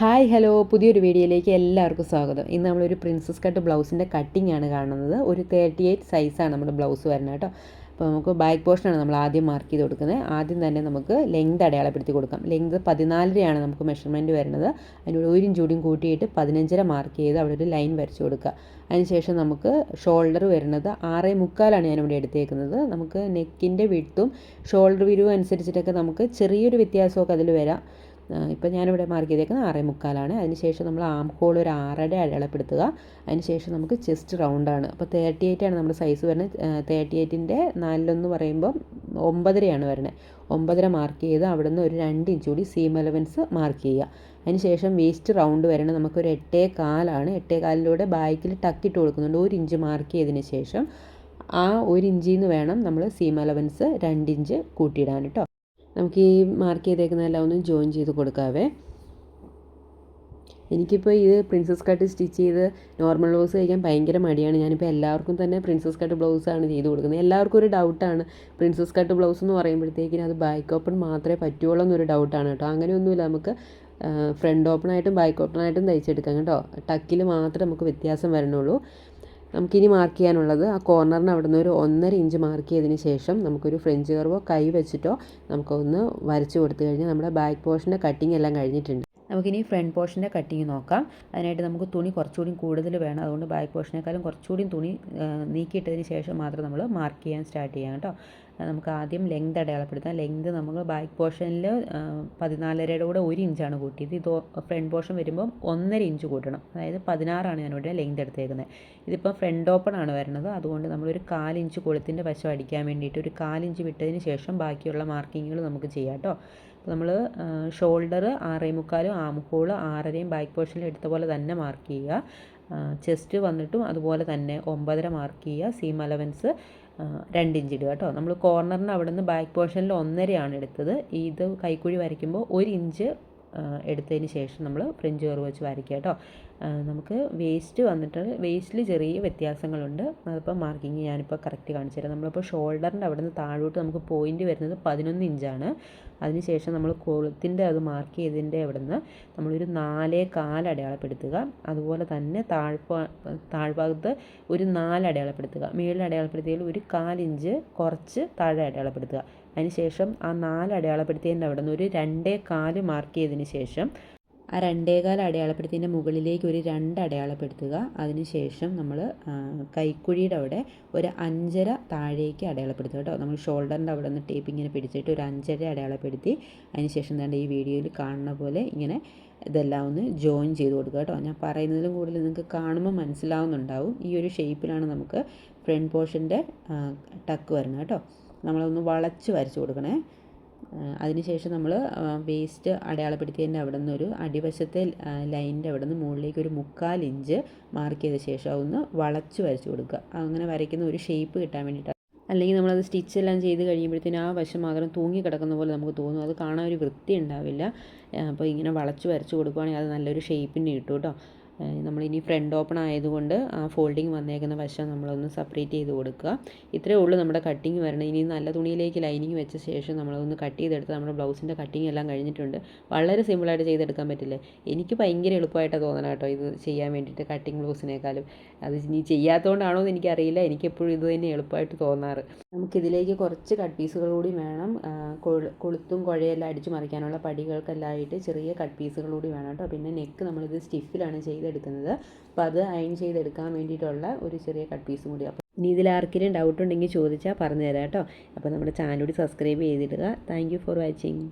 Hi hello. പുതിയൊരു വീഡിയോയിലേക്ക് എല്ലാവർക്കും സ്വാഗതം. ഇന്ന് നമ്മളൊരു പ്രിൻസസ് കട്ട് ബ്ലൗസിന്റെ കട്ടിംഗ് ആണ് കാണുന്നത്. ഒരു തേർട്ടി എയ്റ്റ് സൈസാണ് നമ്മുടെ ബ്ലൗസ് വരുന്നത് കേട്ടോ. അപ്പോൾ നമുക്ക് ബാക്ക് പോർഷനാണ് നമ്മൾ ആദ്യം മാർക്ക് ചെയ്ത് കൊടുക്കുന്നത്. ആദ്യം തന്നെ നമുക്ക് ലെങ്ത് അടയാളപ്പെടുത്തി കൊടുക്കാം. ലെങ്ത് പതിനാലരയാണ് നമുക്ക് മെഷർമെന്റ് വരുന്നത്. അതിനോട് ഒരു ചൂടിയും കൂട്ടിയിട്ട് പതിനഞ്ചര മാർക്ക് ചെയ്ത് അവിടെ ഒരു ലൈൻ വരച്ച് കൊടുക്കുക. അതിനുശേഷം നമുക്ക് ഷോൾഡർ വരുന്നത് ആറേ മുക്കാലാണ് ഞാനിവിടെ എടുത്തേക്കുന്നത്. നമുക്ക് നെക്കിന്റെ വിട്ടും ഷോൾഡർ വിരുവും അനുസരിച്ചിട്ടൊക്കെ നമുക്ക് ചെറിയൊരു വ്യത്യാസമൊക്കെ അതിൽ വരാം. ഇപ്പം ഞാനിവിടെ മാർക്ക് ചെയ്തേക്കുന്നത് ആറേ മുക്കാലാണ്. അതിനുശേഷം നമ്മൾ ആം ഹോൾ ഒരു ആറര അടയാളപ്പെടുത്തുക. അതിനുശേഷം നമുക്ക് ചെസ്റ്റ് റൗണ്ടാണ് അപ്പോൾ തേർട്ടി എയ്റ്റ് ആണ് നമ്മുടെ സൈസ് വരുന്നത്. തേർട്ടി എയ്റ്റിന്റെ നാലിലൊന്ന് പറയുമ്പോൾ ഒമ്പതരയാണ് വരുന്നത്. ഒമ്പതര മാർക്ക് ചെയ്ത് അവിടെ നിന്ന് ഒരു രണ്ട് ഇഞ്ച് കൂടി സീം അലവൻസ് മാർക്ക് ചെയ്യുക. അതിനുശേഷം വേസ്റ്റ് റൗണ്ട് വരണം നമുക്കൊരു എട്ടേ കാലാണ്. എട്ടേ കാലിലൂടെ ബാക്കിൽ ടക്കിട്ട് കൊടുക്കുന്നുണ്ട്. ഒരു ഇഞ്ച് മാർക്ക് ചെയ്തതിന് ശേഷം ആ ഒരു ഇഞ്ചിൽ നിന്ന് വേണം നമ്മൾ സീം അലവൻസ് രണ്ട് ഇഞ്ച് കൂട്ടിയിടാൻ കേട്ടോ. നമുക്ക് ഈ മാർക്ക് ചെയ്തേക്കുന്നതെല്ലാം ഒന്ന് ജോയിൻ ചെയ്ത് കൊടുക്കാവേ. എനിക്കിപ്പോൾ ഇത് പ്രിൻസസ് കട്ട് സ്റ്റിച്ച് ചെയ്ത് നോർമൽ ബ്ലൗസ് കഴിക്കാൻ ഭയങ്കര മടിയാണ്. ഞാനിപ്പോൾ എല്ലാവർക്കും തന്നെ പ്രിൻസസ് കട്ട് ബ്ലൗസാണ് ചെയ്ത് കൊടുക്കുന്നത്. എല്ലാവർക്കും ഒരു ഡൗട്ടാണ് പ്രിൻസസ് കട്ട് ബ്ലൗസ് എന്ന് പറയുമ്പോഴത്തേക്കിന് അത് ബാക്ക് ഓപ്പൺ മാത്രമേ പറ്റുള്ളൂ എന്നൊരു ഡൗട്ടാണ് കേട്ടോ. അങ്ങനെയൊന്നുമില്ല. നമുക്ക് ഫ്രണ്ട് ഓപ്പണായിട്ടും ബാക്ക് ഓപ്പണായിട്ടും തയ്ച്ചെടുക്കാം കേട്ടോ. ടക്കിൽ മാത്രമേ നമുക്ക് വ്യത്യാസം വരണുള്ളൂ. നമുക്കിനി മാർക്ക് ചെയ്യാനുള്ളത് ആ കോർണറിന് അവിടെ നിന്ന് ഒരു ഒന്നര ഇഞ്ച് മാർക്ക് ചെയ്തതിന് ശേഷം നമുക്കൊരു ഫ്രഞ്ച് കർവോ കൈ വെച്ചിട്ടോ നമുക്കൊന്ന് വരച്ച് കൊടുത്തു കഴിഞ്ഞാൽ നമ്മുടെ ബാക്ക് പോർഷന്റെ കട്ടിങ് എല്ലാം കഴിഞ്ഞിട്ടുണ്ട്. നമുക്കിനി ഫ്രണ്ട് പോർഷന്റെ കട്ടിങ് നോക്കാം. അതിനായിട്ട് നമുക്ക് തുണി കുറച്ചുകൂടി കൂടുതൽ വേണം. അതുകൊണ്ട് ബാക്ക് പോർഷനേക്കാളും കുറച്ചുകൂടി തുണി നീക്കിയിട്ടതിന് ശേഷം മാത്രം നമ്മൾ മാർക്ക് ചെയ്യാൻ സ്റ്റാർട്ട് ചെയ്യാം കേട്ടോ. നമുക്ക് ആദ്യം ലെങ്ത് അടയാളപ്പെടുത്താം. ലെങ്ത് നമുക്ക് ബാക്ക് പോർഷനിൽ പതിനാലരയുടെ കൂടെ ഒരു ഇഞ്ചാണ് കൂട്ടിയത്. ഇത് ഫ്രണ്ട് പോർഷൻ വരുമ്പോൾ ഒന്നര ഇഞ്ച് കൂട്ടണം. അതായത് പതിനാറാണ് ഞാനിവിടെ ലെങ്ത് എടുത്തേക്കുന്നത്. ഇതിപ്പം ഫ്രണ്ട് ഓപ്പൺ ആണ് വരുന്നത്. അതുകൊണ്ട് നമ്മളൊരു കാലിഞ്ച് കൊളുത്തിന്റെ വശം അടിക്കാൻ വേണ്ടിയിട്ട് ഒരു കാലിഞ്ച് വിട്ടതിന് ശേഷം ബാക്കിയുള്ള മാർക്കിങ്ങുകൾ നമുക്ക് ചെയ്യാം കേട്ടോ. നമ്മൾ ഷോൾഡർ ആറേ മുക്കാലും ആം ഹോൾ ആറരയും ബാക്ക് പോർഷനിൽ എടുത്ത പോലെ തന്നെ മാർക്ക് ചെയ്യുക. ചെസ്റ്റ് വന്നിട്ടും അതുപോലെ തന്നെ ഒമ്പതര മാർക്ക് ചെയ്യുക. സീം അലവൻസ് രണ്ട് ഇഞ്ച് ഇടുക കേട്ടോ. നമ്മൾ കോർണറിന് അവിടെ നിന്ന് ബാക്ക് പോർഷനിൽ ഒന്നരയാണ് എടുത്തത്. ഇത് കൈക്കുഴി വരയ്ക്കുമ്പോൾ ഒരു ഇഞ്ച് എടുത്തതിന് ശേഷം നമ്മൾ ഫ്രഞ്ച് കർവ് വെച്ച് വരയ്ക്കുക കേട്ടോ. നമുക്ക് വേസ്റ്റ് വന്നിട്ട് വേസ്റ്റിൽ ചെറിയ വ്യത്യാസങ്ങളുണ്ട്. അതിപ്പോൾ മാർക്കിങ് ഞാനിപ്പോൾ കറക്റ്റ് കാണിച്ചു തരാം. നമ്മളിപ്പോൾ ഷോൾഡറിന്റെ അവിടെ നിന്ന് താഴോട്ട് നമുക്ക് പോയിന്റ് വരുന്നത് പതിനൊന്ന് ഇഞ്ചാണ്. അതിനുശേഷം നമ്മൾ കൊളുത്തിന്റെ അത് മാർക്ക് ചെയ്തതിന്റെ അവിടെ നിന്ന് നമ്മളൊരു നാലേ കാൽ അടയാളപ്പെടുത്തുക. അതുപോലെ തന്നെ താഴ്ഭാ താഴ്ഭാഗത്ത് ഒരു നാല് അടയാളപ്പെടുത്തുക. മേളിൽ അടയാളപ്പെടുത്തിയതിൽ ഒരു കാലിഞ്ച് കുറച്ച് താഴെ അടയാളപ്പെടുത്തുക. അതിനുശേഷം ആ നാല് അടയാളപ്പെടുത്തിയതിന്റെ അവിടെ നിന്ന് ഒരു രണ്ടേ കാൽ മാർക്ക് ചെയ്തതിന് ശേഷം ആ രണ്ടേകാൽ അടയാളപ്പെടുത്തിന്റെ മുകളിലേക്ക് ഒരു രണ്ട് അടയാളപ്പെടുത്തുക. അതിനുശേഷം നമ്മൾ കൈക്കുഴിയുടെ അവിടെ ഒരു അഞ്ചര താഴേക്ക് അടയാളപ്പെടുത്തുക കേട്ടോ. നമ്മൾ ഷോൾഡറിന്റെ അവിടെ നിന്ന് ടേപ്പ് ഇങ്ങനെ പിടിച്ചിട്ട് ഒരു അഞ്ചര അടയാളപ്പെടുത്തി അതിനുശേഷം തന്നെ ഈ വീഡിയോയിൽ കാണുന്ന പോലെ ഇങ്ങനെ ഇതെല്ലാം ഒന്ന് ജോയിൻ ചെയ്ത് കൊടുക്കുക കേട്ടോ. ഞാൻ പറയുന്നതിലും കൂടുതൽ നിങ്ങൾക്ക് കാണുമ്പോൾ മനസ്സിലാവുന്നുണ്ടാവും. ഈ ഒരു ഷേപ്പിലാണ് നമുക്ക് ഫ്രണ്ട് പോർഷന്റെ ടക്ക് വരുന്നത് കേട്ടോ. നമ്മളൊന്ന് വളച്ച് വരച്ച് കൊടുക്കണേ. അതിനുശേഷം നമ്മൾ വേസ്റ്റ് അടയാളപ്പെടുത്തിയതിന്റെ അവിടെ ഒരു അടിവശത്തെ ലൈനിന്റെ അവിടെ നിന്ന് മുകളിലേക്ക് ഒരു മുക്കാൽ ഇഞ്ച് മാർക്ക് ചെയ്ത ശേഷം അതൊന്ന് വളച്ച് വരച്ച് കൊടുക്കുക. അങ്ങനെ വരയ്ക്കുന്ന ഒരു ഷേപ്പ് കിട്ടാൻ വേണ്ടിയിട്ടാണ്. അല്ലെങ്കിൽ നമ്മളത് സ്റ്റിച്ച് എല്ലാം ചെയ്ത് കഴിയുമ്പോഴത്തേനും ആ വശം മാത്രം തൂങ്ങി കിടക്കുന്ന പോലെ നമുക്ക് തോന്നും. അത് കാണാൻ ഒരു വൃത്തി ഉണ്ടാവില്ല അപ്പോൾ ഇങ്ങനെ വളച്ച് വരച്ച് കൊടുക്കുകയാണെങ്കിൽ അത് നല്ലൊരു ഷേപ്പിന് കിട്ടും കേട്ടോ. നമ്മളിനി ഫ്രണ്ട് ഓപ്പൺ ആയതുകൊണ്ട് ആ ഫോൾഡിങ് വന്നേക്കുന്ന വശം നമ്മളൊന്ന് സെപ്പറേറ്റ് ചെയ്ത് കൊടുക്കുക. ഇത്രയേ ഉള്ളൂ നമ്മുടെ കട്ടിങ് വരണം. ഇനി നല്ല തുണിയിലേക്ക് ലൈനിങ് വെച്ച ശേഷം നമ്മളൊന്ന് കട്ട് ചെയ്തെടുത്ത് നമ്മുടെ ബ്ലൗസിന്റെ കട്ടിങ് എല്ലാം കഴിഞ്ഞിട്ടുണ്ട്. വളരെ സിമ്പിളായിട്ട് ചെയ്തെടുക്കാൻ പറ്റില്ലേ? എനിക്ക് ഭയങ്കര എളുപ്പമായിട്ടാണ് തോന്നണം കേട്ടോ ഇത് ചെയ്യാൻ വേണ്ടിയിട്ട് കട്ടിങ് ബ്ലൗസിനേക്കാളും. അത് ഇനി ചെയ്യാത്തതുകൊണ്ടാണോ എന്ന് എനിക്കറിയില്ല. എനിക്കെപ്പോഴും ഇത് തന്നെ എളുപ്പമായിട്ട് തോന്നാറ്. നമുക്കിതിലേക്ക് കുറച്ച് കട്ട് പീസുകൾ കൂടി വേണം. കൊളുത്തും കുഴയെല്ലാം അടിച്ചു മറിക്കാനുള്ള പടികൾക്കെല്ലാം ആയിട്ട് ചെറിയ കട്ട് പീസുകൾ കൂടി വേണം കേട്ടോ. പിന്നെ നെക്ക് നമ്മളിത് സ്റ്റിഫിലാണ് ചെയ്ത് ചെയ്തെടുക്കുന്നത്. അപ്പോൾ അത് അയൺ ചെയ്തെടുക്കാൻ വേണ്ടിയിട്ടുള്ള ഒരു ചെറിയ കട്ട് പീസും കൂടി. അപ്പോൾ ഇനി ഇതിൽ ആർക്കെങ്കിലും ഡൗട്ട് ഉണ്ടെങ്കിൽ ചോദിച്ചാൽ പറഞ്ഞു തരാം കേട്ടോ. അപ്പോൾ നമ്മുടെ ചാനൽ കൂടി സബ്സ്ക്രൈബ് ചെയ്തിടുക. Thank for watching